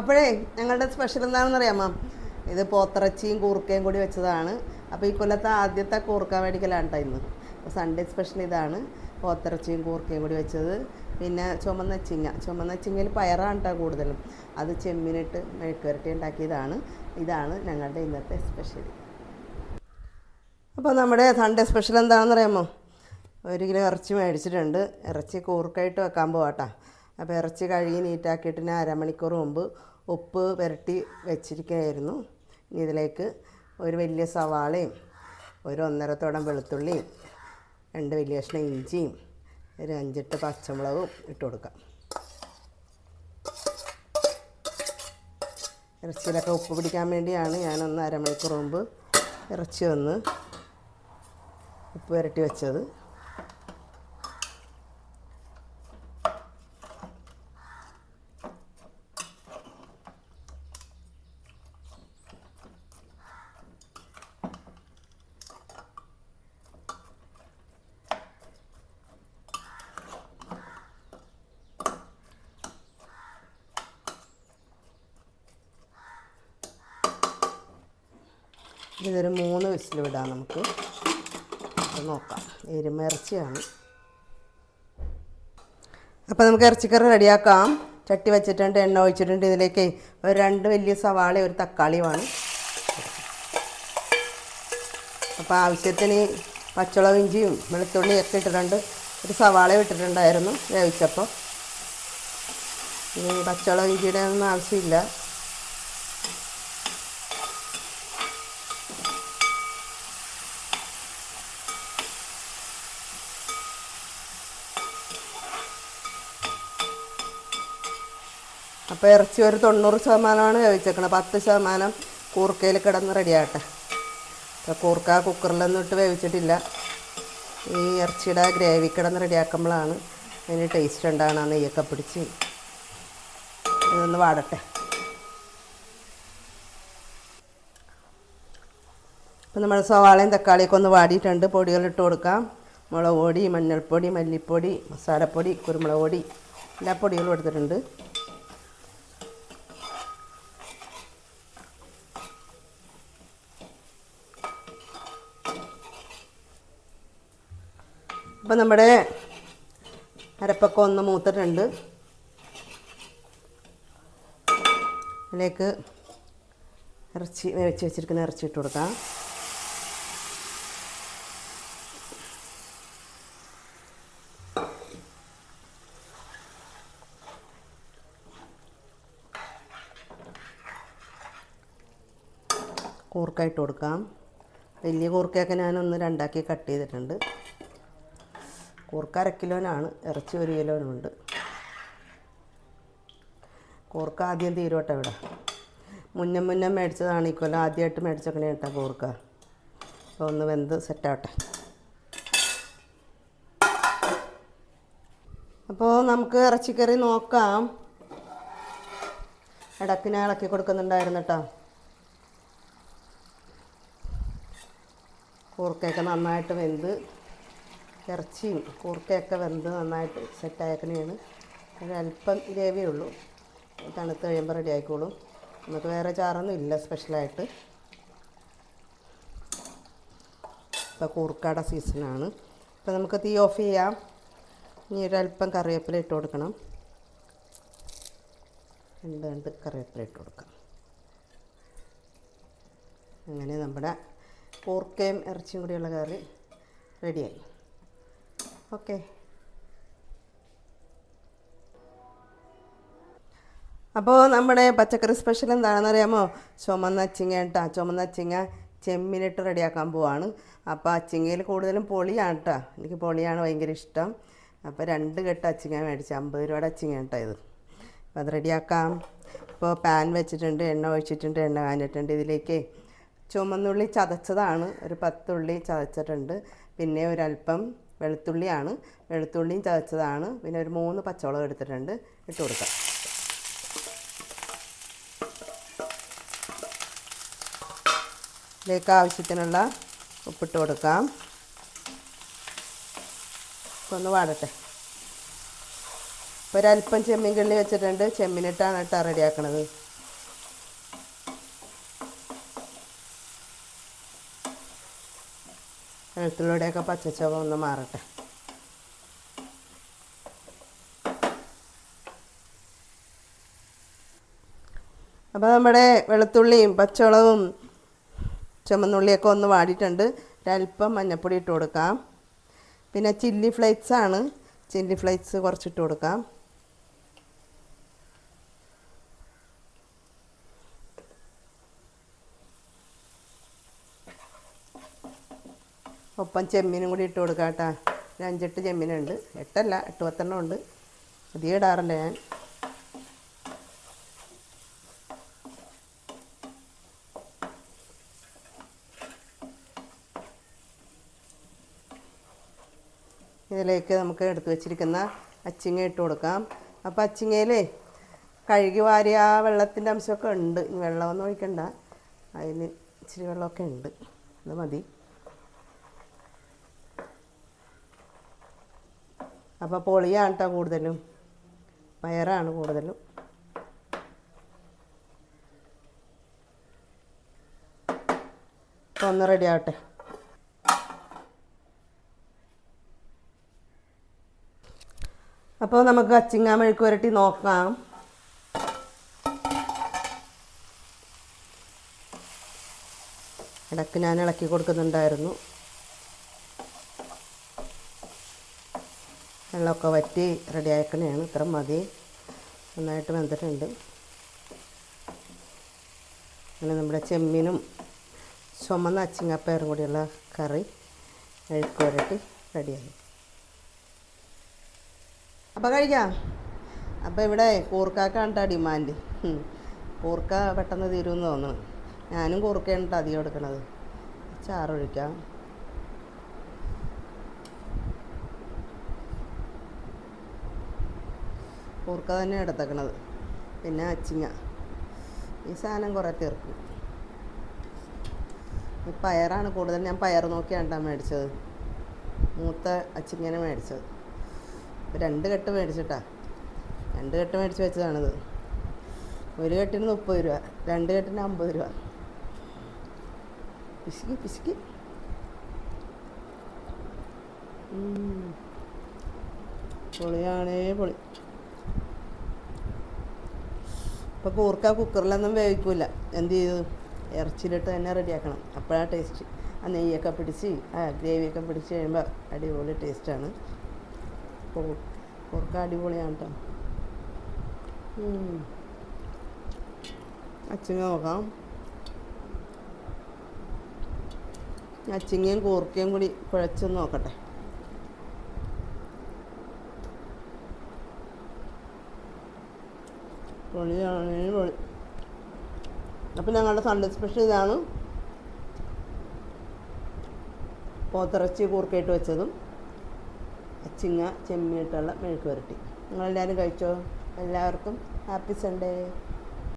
അപ്പോഴേ ഞങ്ങളുടെ സ്പെഷ്യൽ എന്താണെന്ന് അറിയാമോ ഇത് പോത്തിറച്ചിയും കൂർക്കയും കൂടി വെച്ചതാണ്. അപ്പോൾ ഈ കൊല്ലത്തെ ആദ്യത്തെ കൂർക്ക മേടിക്കലാണ് കേട്ടോ ഇന്ന്. അപ്പോൾ സൺഡേ സ്പെഷ്യൽ ഇതാണ്. പോത്തിറച്ചിയും കൂർക്കയും കൂടി വെച്ചത്. പിന്നെ ചുമന്ന ചിങ്ങ. ചുമന്ന ചിങ്ങയിൽ പയറാണ് കേട്ടോ കൂടുതലും. അത് ചെമ്മിനിട്ട് മെഴുക്കുരട്ടി ഉണ്ടാക്കിയതാണ്. ഇതാണ് ഞങ്ങളുടെ ഇന്നത്തെ സ്പെഷ്യൽ അപ്പോൾ നമ്മുടെ സൺഡേ സ്പെഷ്യൽ എന്താണെന്ന് അറിയാമോ ഒരു കിലോ ഇറച്ചി മേടിച്ചിട്ടുണ്ട്. ഇറച്ചി കൂർക്കായിട്ട് വെക്കാൻ പോവാട്ടാ അപ്പോൾ ഇറച്ചി കഴുകി നീറ്റാക്കിയിട്ട് ഞാൻ അരമണിക്കൂർ മുമ്പ് ഉപ്പ് പുരട്ടി വെച്ചിരിക്കുകയായിരുന്നു. ഇനി ഇതിലേക്ക് ഒരു വലിയ സവാളയും ഒരു ഒന്നരത്തോടം വെളുത്തുള്ളിയും രണ്ട് വലിയ കഷ്ണം ഇഞ്ചിയും ഒരു അഞ്ചെട്ട് പച്ചമുളകും ഇട്ട് കൊടുക്കാം. ഇറച്ചിയിലൊക്കെ ഉപ്പ് പിടിക്കാൻ വേണ്ടിയാണ് ഞാനൊന്ന് അരമണിക്കൂർ മുമ്പ് ഇറച്ചി ഒന്ന് ഉപ്പ് പുരട്ടി വെച്ചത്. ഇതൊരു മൂന്ന് വിസിൽ വിടാം നമുക്ക്. നോക്കാം. എരുമിറച്ചിയാണ് അപ്പോൾ നമുക്ക് ഇറച്ചിക്കറി റെഡിയാക്കാം. ചട്ടി വെച്ചിട്ടുണ്ട് എണ്ണ ഒഴിച്ചിട്ടുണ്ട്. ഇതിലേക്ക് ഒരു രണ്ട് വലിയ സവാള ഒരു തക്കാളിയുമാണ്. അപ്പോൾ ആവശ്യത്തിന് പച്ചമുളക് ഇഞ്ചിയും വെളുത്തുള്ളിയും ഒക്കെ ഇട്ടിട്ടുണ്ട്. ഒരു സവാള ഇട്ടിട്ടുണ്ടായിരുന്നു വേവിച്ചപ്പോൾ. ഇനി പച്ചമുളക് ഇഞ്ചിയുടെ ഒന്നും ആവശ്യമില്ല. അപ്പോൾ ഇറച്ചി ഒരു തൊണ്ണൂറ് ശതമാനമാണ് വേവിച്ചേക്കണത്. പത്ത് ശതമാനം കൂർക്കയിൽ കിടന്ന് റെഡിയാകട്ടെ. അപ്പോൾ കൂർക്ക കുക്കറിലൊന്നും ഇട്ട് വേവിച്ചിട്ടില്ല. ഈ ഇറച്ചിയുടെ ഗ്രേവി കിടന്ന് റെഡിയാക്കുമ്പോഴാണ് അതിന് ടേസ്റ്റ് ഉണ്ടാകണം ആ നെയ്യൊക്കെ പിടിച്ച് ഇതൊന്ന് വാടട്ടെ. അപ്പോൾ നമ്മൾ സവാളയും തക്കാളിയൊക്കെ ഒന്ന് വാടിയിട്ടുണ്ട്. പൊടികളിട്ട് കൊടുക്കാം. മുളക് പൊടി മഞ്ഞൾപ്പൊടി മല്ലിപ്പൊടി മസാലപ്പൊടി കുരുമുളക് പൊടി എല്ലാ പൊടികളും എടുത്തിട്ടുണ്ട്. അപ്പം നമ്മുടെ അരപ്പൊക്കെ ഒന്ന് മൂത്തിട്ടുണ്ട്. അതിലേക്ക് ഇറച്ചി വേവിച്ച് വെച്ചിരിക്കുന്ന ഇറച്ചി ഇട്ട് കൊടുക്കാം. കൂർക്കായിട്ട് കൊടുക്കാം. വലിയ കൂർക്കയൊക്കെ ഞാനൊന്ന് രണ്ടാക്കി കട്ട് ചെയ്തിട്ടുണ്ട്. കൂർക്ക അര കിലോനാണ് ഇറച്ചി ഒരു കിലോനുണ്ട്. കൂർക്ക ആദ്യം തീരോട്ടെ ഇവിടെ? മുന്നേ മുന്നേ മേടിച്ചതാണ് ഈ കൊല്ലം ആദ്യമായിട്ട് മേടിച്ചേക്കണേ കേട്ടോ കൂർക്ക. അപ്പോൾ ഒന്ന് വെന്ത് സെറ്റാവട്ടെ. അപ്പോൾ നമുക്ക് ഇറച്ചിക്കറി നോക്കാം. ഇടക്കിനെ ഇളക്കി കൊടുക്കുന്നുണ്ടായിരുന്നു കേട്ടോ. കൂർക്കയൊക്കെ നന്നായിട്ട് വെന്ത് ഇറച്ചിയും കൂർക്കയൊക്കെ വെന്ത് നന്നായിട്ട് സെറ്റായക്കണേണ്. ഒരല്പം ഗ്രേവിയേ ഉള്ളൂ. തണുത്ത് കഴിയുമ്പോൾ റെഡി ആയിക്കോളും. നമുക്ക് വേറെ ചാറൊന്നും ഇല്ല സ്പെഷ്യലായിട്ട് ഇപ്പോൾ കൂർക്കയുടെ സീസണാണ് ഇപ്പോൾ നമുക്ക് തീ ഓഫ് ചെയ്യാം. ഇനി ഒരല്പം കറിവേപ്പില ഇട്ട് കൊടുക്കണം. രണ്ട് രണ്ട് കറിവേപ്പില ഇട്ട് കൊടുക്കാം. അങ്ങനെ നമ്മുടെ കൂർക്കയും ഇറച്ചിയും കൂടിയുള്ള കറി റെഡിയായി ഓക്കെ. അപ്പോൾ നമ്മുടെ പച്ചക്കറി സ്പെഷ്യൽ എന്താണെന്ന് അറിയാമോ ചുമന്ന അച്ചിങ്ങ കേട്ടോ. ചുമന്ന അച്ചിങ്ങ ചെമ്മീനിട്ട് റെഡിയാക്കാൻ പോവാണ്. അപ്പോൾ അച്ചിങ്ങയിൽ കൂടുതലും പൊളിയാണ് കേട്ടോ എനിക്ക് പൊളിയാണ് ഭയങ്കര ഇഷ്ടം. അപ്പോൾ രണ്ട് കെട്ട് അച്ചിങ്ങ മേടിച്ച് അമ്പത് രൂപയുടെ അച്ചിങ്ങ കേട്ടോ ഇത്. അപ്പോൾ അത് റെഡിയാക്കാം. ഇപ്പോൾ പാൻ വെച്ചിട്ടുണ്ട് എണ്ണ ഒഴിച്ചിട്ടുണ്ട് എണ്ണ കാഞ്ഞിട്ടുണ്ട്. ഇതിലേക്ക് ചുമന്നുള്ളി ചതച്ചതാണ്. ഒരു പത്തുള്ളി ചതച്ചിട്ടുണ്ട്. പിന്നെ ഒരല്പം വെളുത്തുള്ളിയാണ്. വെളുത്തുള്ളിയും ചതച്ചതാണ്. പിന്നെ ഒരു മൂന്ന് പച്ചമുളക് എടുത്തിട്ടുണ്ട്. ഇട്ട് കൊടുക്കാം. ഇതിലേക്ക് ആവശ്യത്തിനുള്ള ഉപ്പിട്ട് കൊടുക്കാം. ഒന്ന് വാടട്ടെ. ഇപ്പോൾ ഒരല്പം ചെമ്മീൻ കിള്ളി വെച്ചിട്ടുണ്ട്. ചെമ്മീനിട്ടാണ് കേട്ടോ റെഡിയാക്കണത്. വെളുത്തുള്ളിയുടെയൊക്കെ പച്ചച്ചവ ഒന്ന് മാറട്ടെ. അപ്പോൾ നമ്മുടെ വെളുത്തുള്ളിയും പച്ചമുളകും ചുമന്നുള്ളിയൊക്കെ ഒന്ന് വാടിയിട്ടുണ്ട്. ഒരല്പം മഞ്ഞൾപ്പൊടി ഇട്ട് കൊടുക്കാം. പിന്നെ ചില്ലി ഫ്ലേക്സ് ആണ് ചില്ലി ഫ്ലേക്സ് കുറച്ചിട്ട് കൊടുക്കാം. ഒപ്പം ചെമ്മീനും കൂടി ഇട്ട് കൊടുക്കാം കേട്ടോ. ഒരു അഞ്ചെട്ട് ചെമ്മീനുണ്ട്. എട്ടല്ല എട്ട് പത്തെണ്ണം ഉണ്ട്. അധികം ഇടാറില്ല ഞാൻ. ഇതിലേക്ക് നമുക്ക് എടുത്തു വെച്ചിരിക്കുന്ന അച്ചിങ്ങ ഇട്ട് കൊടുക്കാം. അപ്പോൾ അച്ചിങ്ങയിലേ കഴുകി വാരിയ ആ വെള്ളത്തിന്റെ അംശമൊക്കെ ഉണ്ട്. വെള്ളമൊന്നും ഒഴിക്കണ്ട. അതിന് ഇച്ചിരി വെള്ളമൊക്കെ ഉണ്ട്. അത് മതി. അപ്പോൾ പൊളിയാണ് കേട്ടോ കൂടുതലും. പയറാണ് കൂടുതലും. ഒന്ന് റെഡി ആവട്ടെ. അപ്പോൾ നമുക്ക് അച്ചിങ്ങാ മെഴുക്ക് പുരട്ടി നോക്കാം. ഇടയ്ക്ക് ഞാൻ ഇളക്കി കൊടുക്കുന്നുണ്ടായിരുന്നു. വെള്ളമൊക്കെ വറ്റി റെഡി ആക്കണയാണ് ഇത്ര മതി. നന്നായിട്ട് വെന്തിട്ടുണ്ട്. അങ്ങനെ നമ്മുടെ ചെമ്മീനും ചുമന്ന അച്ചിങ്ങപ്പയറും കൂടിയുള്ള കറി മെഴുക്ക് പുരട്ടി റെഡിയായി. അപ്പോൾ കഴിക്കാം. അപ്പോൾ ഇവിടെ കൂർക്കാക്കാണ് കേട്ടോ ഡിമാൻഡ്. കൂർക്ക പെട്ടെന്ന് തീരുമെന്ന് തോന്നുന്നു ഞാനും കൂർക്കയാണ് കേട്ടോ അധികം എടുക്കണത്. ചാറൊഴിക്കാം. കൂർക്ക തന്നെ എടുത്തേക്കണത്. പിന്നെ അച്ചിങ്ങ. ഈ സാധനം കുറേ തീർക്കും. ഈ പയറാണ് കൂടുതൽ ഞാൻ പയർ നോക്കിയാണ് മേടിച്ചത്. മൂത്ത അച്ചിങ്ങനെ മേടിച്ചത്. രണ്ട് കെട്ട് മേടിച്ചിട്ടാ. രണ്ട് കെട്ട് മേടിച്ച് വെച്ചതാണിത്. ഒരു കെട്ടിന് മുപ്പത് രൂപ രണ്ട് കെട്ടിന് അമ്പത് രൂപ. പിശുക്കി പിശുക്കി. പൊളിയാണേ പൊളി. ഇപ്പോൾ കൂർക്ക കുക്കറിലൊന്നും വേവിക്കില്ല എന്ത് ചെയ്തു ഇറച്ചിയിലിട്ട് തന്നെ റെഡിയാക്കണം. അപ്പോഴാണ് ടേസ്റ്റ് ആ നെയ്യൊക്കെ പിടിച്ച് ആ ഗ്രേവിയൊക്കെ പിടിച്ച് കഴിയുമ്പോൾ അടിപൊളി ടേസ്റ്റാണ് കൂർക്ക അടിപൊളിയാണ് കേട്ടോ അച്ചിങ്ങ നോക്കാം. അച്ചിങ്ങയും കൂർക്കയും കൂടി കുഴച്ചൊന്ന് നോക്കട്ടെ. പൊളിയാണ് പൊളി അപ്പം ഞങ്ങളുടെ സൺഡേ സ്പെഷ്യൽ ഇതാണ്. പോത്തിറച്ചി കൂർക്കയിട്ട് വെച്ചതും അച്ചിങ്ങ ചെമ്മീട്ടുള്ള മെഴുക്ക് പുരട്ടി. നിങ്ങളെല്ലാവരും കഴിച്ചോ? എല്ലാവർക്കും ഹാപ്പി സൺഡേ